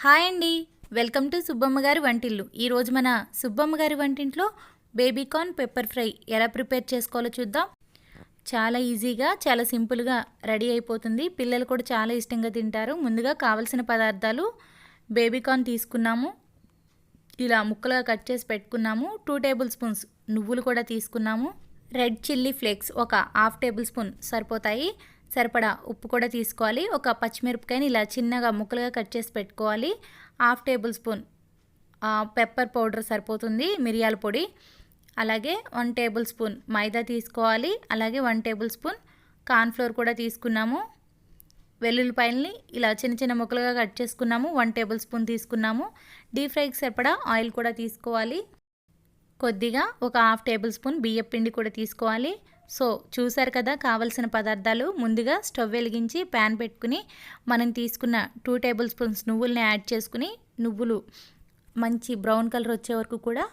Hi అండి. Welcome to Subbamma గారి వంటిల్లు. ఈరోజు మన సుబ్బమ్మ గారి వంటింట్లో బేబీకార్న్ పెప్పర్ ఫ్రై ఎలా ప్రిపేర్ చేసుకోవాలో చూద్దాం. చాలా ఈజీగా చాలా సింపుల్గా రెడీ అయిపోతుంది. పిల్లలు కూడా చాలా ఇష్టంగా తింటారు. ముందుగా కావలసిన పదార్థాలు బేబీకార్న్ తీసుకున్నాము. ఇలా ముక్కలుగా కట్ చేసి పెట్టుకున్నాము. టూ టేబుల్ స్పూన్స్ నువ్వులు కూడా తీసుకున్నాము. రెడ్ చిల్లీ ఫ్లేక్స్ ఒక హాఫ్ టేబుల్ స్పూన్ సరిపోతాయి. సరిపడా ఉప్పు కూడా తీసుకోవాలి. ఒక పచ్చిమిరపకాయని ఇలా చిన్నగా ముక్కలుగా కట్ చేసి పెట్టుకోవాలి. Half tablespoon pepper powder సరిపోతుంది మిరియాల పొడి. అలాగే వన్ టేబుల్ స్పూన్ మైదా తీసుకోవాలి. అలాగే వన్ టేబుల్ స్పూన్ కార్న్ఫ్లోర్ కూడా తీసుకున్నాము. వెల్లుల్లిపాయల్ని ఇలా చిన్న చిన్న ముక్కలుగా కట్ చేసుకున్నాము. వన్ టేబుల్ స్పూన్ తీసుకున్నాము. డీప్ ఫ్రైకి సరిపడా ఆయిల్ కూడా తీసుకోవాలి. కొద్దిగా ఒక హాఫ్ టేబుల్ స్పూన్ బియ్యం పిండి కూడా తీసుకోవాలి. సో చూసారు కదా కావలసిన పదార్థాలు ముందుగా స్టవ్ వెలిగించి ప్యాన్ పెట్టుకుని మనం తీసుకున్న టూ టేబుల్ స్పూన్స్ నువ్వుల్ని యాడ్ చేసుకుని నువ్వులు మంచి బ్రౌన్ కలర్ వచ్చే వరకు కూడా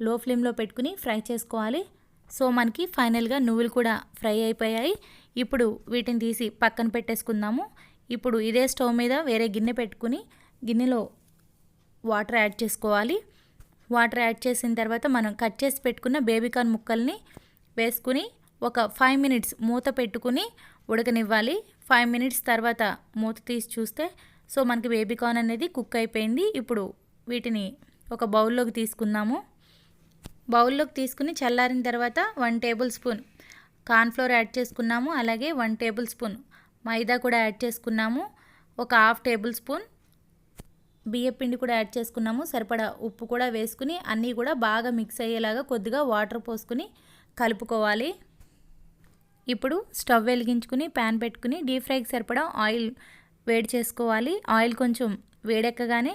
లో ఫ్లేమ్లో పెట్టుకుని ఫ్రై చేసుకోవాలి. సో మనకి ఫైనల్గా నువ్వులు కూడా ఫ్రై అయిపోయాయి. ఇప్పుడు వీటిని తీసి పక్కన పెట్టేసుకుందాము. ఇప్పుడు ఇదే స్టవ్ మీద వేరే గిన్నె పెట్టుకుని గిన్నెలో వాటర్ యాడ్ చేసుకోవాలి. వాటర్ యాడ్ చేసిన తర్వాత మనం కట్ చేసి పెట్టుకున్న బేబీకార్న్ ముక్కల్ని వేసుకుని ఒక ఫైవ్ మినిట్స్ మూత పెట్టుకుని ఉడకనివ్వాలి. ఫైవ్ మినిట్స్ తర్వాత మూత తీసి చూస్తే సో మనకి బేబీకార్న్ అనేది కుక్ అయిపోయింది. ఇప్పుడు వీటిని ఒక బౌల్లోకి తీసుకుందాము. బౌల్లోకి తీసుకుని చల్లారిన తర్వాత one tablespoon cornflour add చేసుకున్నాము. అలాగే వన్ టేబుల్ స్పూన్ మైదా కూడా యాడ్ చేసుకున్నాము. ఒక హాఫ్ టేబుల్ స్పూన్ బియ్యపిండి కూడా యాడ్ చేసుకున్నాము. సరిపడా ఉప్పు కూడా వేసుకుని అన్నీ కూడా బాగా మిక్స్ అయ్యేలాగా కొద్దిగా వాటర్ పోసుకుని కలుపుకోవాలి. ఇప్పుడు స్టవ్ వెలిగించుకుని ప్యాన్ పెట్టుకుని డీప్ ఫ్రైకి సరిపడా ఆయిల్ వేడి చేసుకోవాలి. ఆయిల్ కొంచెం వేడెక్కగానే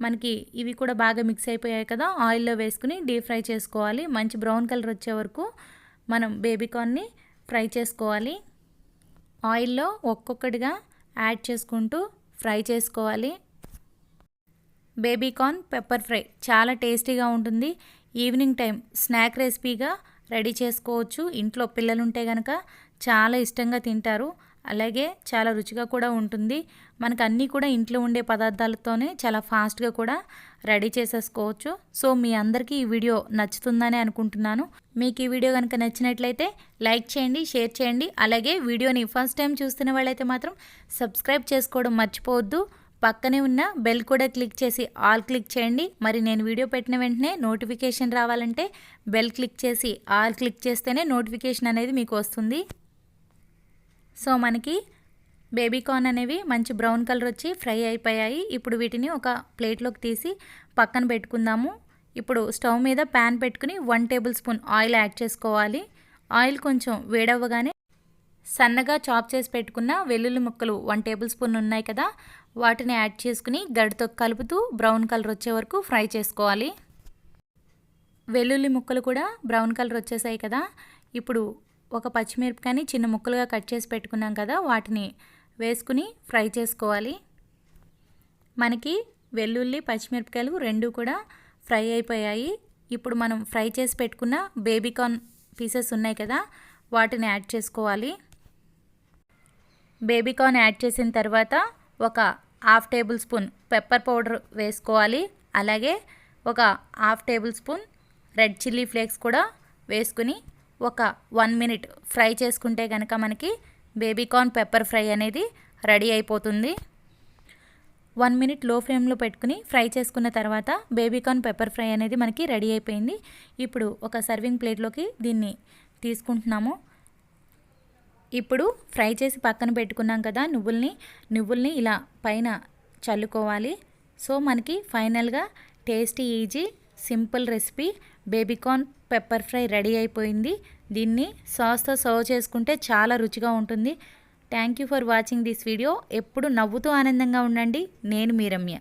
మనకి ఇవి కూడా బాగా మిక్స్ అయిపోయాయి కదా ఆయిల్లో వేసుకుని డీప్ ఫ్రై చేసుకోవాలి. మంచి బ్రౌన్ కలర్ వచ్చే వరకు మనం బేబీకార్న్ని ఫ్రై చేసుకోవాలి. ఆయిల్లో ఒక్కొక్కటిగా యాడ్ చేసుకుంటూ ఫ్రై చేసుకోవాలి. బేబీకార్న్ పెప్పర్ ఫ్రై చాలా టేస్టీగా ఉంటుంది. ఈవినింగ్ టైం స్నాక్ రెసిపీగా రెడీ చేసుకోవచ్చు. ఇంట్లో పిల్లలుంటే కనుక చాలా ఇష్టంగా తింటారు. అలాగే చాలా రుచిగా కూడా ఉంటుంది. మనకు అన్నీ కూడా ఇంట్లో ఉండే పదార్థాలతోనే చాలా ఫాస్ట్గా కూడా రెడీ చేసేసుకోవచ్చు. సో మీ అందరికీ ఈ వీడియో నచ్చుతుందని అనుకుంటున్నాను. మీకు ఈ వీడియో కనుక నచ్చినట్లయితే లైక్ చేయండి షేర్ చేయండి. అలాగే వీడియోని ఫస్ట్ టైం చూస్తున్న వాళ్ళైతే మాత్రం సబ్స్క్రైబ్ చేసుకోవడం మర్చిపోవద్దు. పక్కనే ఉన్న బెల్ కూడా క్లిక్ చేసి ఆల్ క్లిక్ చేయండి. మరి నేను వీడియో పెట్టిన వెంటనే నోటిఫికేషన్ రావాలంటే బెల్ క్లిక్ చేసి ఆల్ క్లిక్ చేస్తేనే నోటిఫికేషన్ అనేది మీకు వస్తుంది. సో మనకి బేబీకార్న్ అనేవి మంచి బ్రౌన్ కలర్ వచ్చి ఫ్రై అయిపోయాయి. ఇప్పుడు వీటిని ఒక ప్లేట్లోకి తీసి పక్కన పెట్టుకుందాము. ఇప్పుడు స్టవ్ మీద ప్యాన్ పెట్టుకుని one tablespoon oil add చేసుకోవాలి. ఆయిల్ కొంచెం వేడవ్వగానే సన్నగా చాప్ చేసి పెట్టుకున్న వెల్లుల్లి ముక్కలు వన్ టేబుల్ స్పూన్ ఉన్నాయి కదా వాటిని యాడ్ చేసుకుని గడితో కలుపుతూ బ్రౌన్ కలర్ వచ్చే వరకు ఫ్రై చేసుకోవాలి. వెల్లుల్లి ముక్కలు కూడా బ్రౌన్ కలర్ వచ్చేసాయి కదా ఇప్పుడు ఒక పచ్చిమిరపకాయని చిన్న ముక్కలుగా కట్ చేసి పెట్టుకున్నాం కదా వాటిని వేసుకుని ఫ్రై చేసుకోవాలి. మనకి వెల్లుల్లి పచ్చిమిరపకాయలు రెండు కూడా ఫ్రై అయిపోయాయి. ఇప్పుడు మనం ఫ్రై చేసి పెట్టుకున్న బేబీకార్న్ పీసెస్ ఉన్నాయి కదా వాటిని యాడ్ చేసుకోవాలి. బేబీకార్న్ యాడ్ చేసిన తర్వాత ఒక half tablespoon pepper powder వేసుకోవాలి. అలాగే ఒక half tablespoon red chilli flakes కూడా వేసుకుని ఒక వన్ మినిట్ ఫ్రై చేసుకుంటే కనుక మనకి బేబీకార్న్ పెప్పర్ ఫ్రై అనేది రెడీ అయిపోతుంది. వన్ మినిట్లో ఫ్లేమ్లో పెట్టుకుని ఫ్రై చేసుకున్న తర్వాత బేబీకార్న్ పెప్పర్ ఫ్రై అనేది మనకి రెడీ అయిపోయింది. ఇప్పుడు ఒక సర్వింగ్ ప్లేట్లోకి దీన్ని తీసుకుంటున్నాము. ఇప్పుడు ఫ్రై చేసి పక్కన పెట్టుకున్నాం కదా నువ్వుల్ని నువ్వుల్ని ఇలా పైన చల్లుకోవాలి. సో మనకి ఫైనల్గా tasty easy simple recipe baby corn pepper fry ready అయిపోయింది. దీన్ని సాస్తో సర్వ్ చేసుకుంటే చాలా రుచిగా ఉంటుంది. Thank you for watching this video. ఎప్పుడు నవ్వుతూ ఆనందంగా ఉండండి. నేను మీ రమ్య.